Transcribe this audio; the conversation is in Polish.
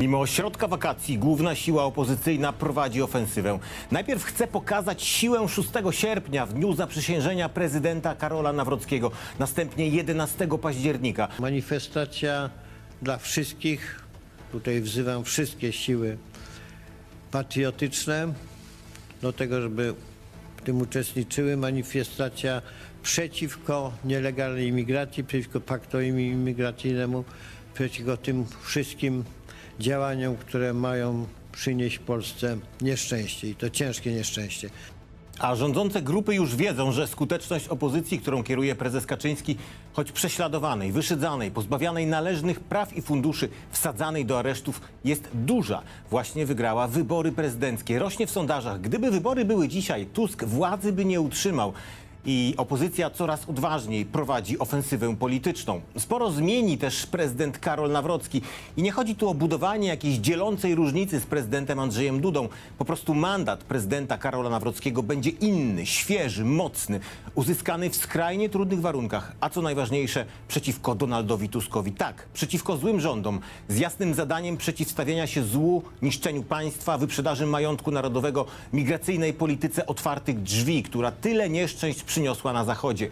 Mimo środka wakacji główna siła opozycyjna prowadzi ofensywę. Najpierw chce pokazać siłę 6 sierpnia w dniu zaprzysiężenia prezydenta Karola Nawrockiego, następnie 11 października. Manifestacja dla wszystkich. Tutaj wzywam wszystkie siły patriotyczne do tego, żeby w tym uczestniczyły. Manifestacja przeciwko nielegalnej imigracji, przeciwko paktowi imigracyjnemu, przeciwko tym wszystkim działaniom, które mają przynieść Polsce nieszczęście i to ciężkie nieszczęście. A rządzące grupy już wiedzą, że skuteczność opozycji, którą kieruje prezes Kaczyński, choć prześladowanej, wyszydzanej, pozbawianej należnych praw i funduszy, wsadzanej do aresztów, jest duża. Właśnie wygrała wybory prezydenckie. Rośnie w sondażach. Gdyby wybory były dzisiaj, Tusk władzy by nie utrzymał. I opozycja coraz odważniej prowadzi ofensywę polityczną. Sporo zmieni też prezydent Karol Nawrocki. I nie chodzi tu o budowanie jakiejś dzielącej różnicy z prezydentem Andrzejem Dudą. Po prostu mandat prezydenta Karola Nawrockiego będzie inny, świeży, mocny, uzyskany w skrajnie trudnych warunkach. A co najważniejsze, przeciwko Donaldowi Tuskowi. Tak, przeciwko złym rządom, z jasnym zadaniem przeciwstawienia się złu, niszczeniu państwa, wyprzedaży majątku narodowego, migracyjnej polityce otwartych drzwi, która tyle nieszczęść przyniosła na Zachodzie.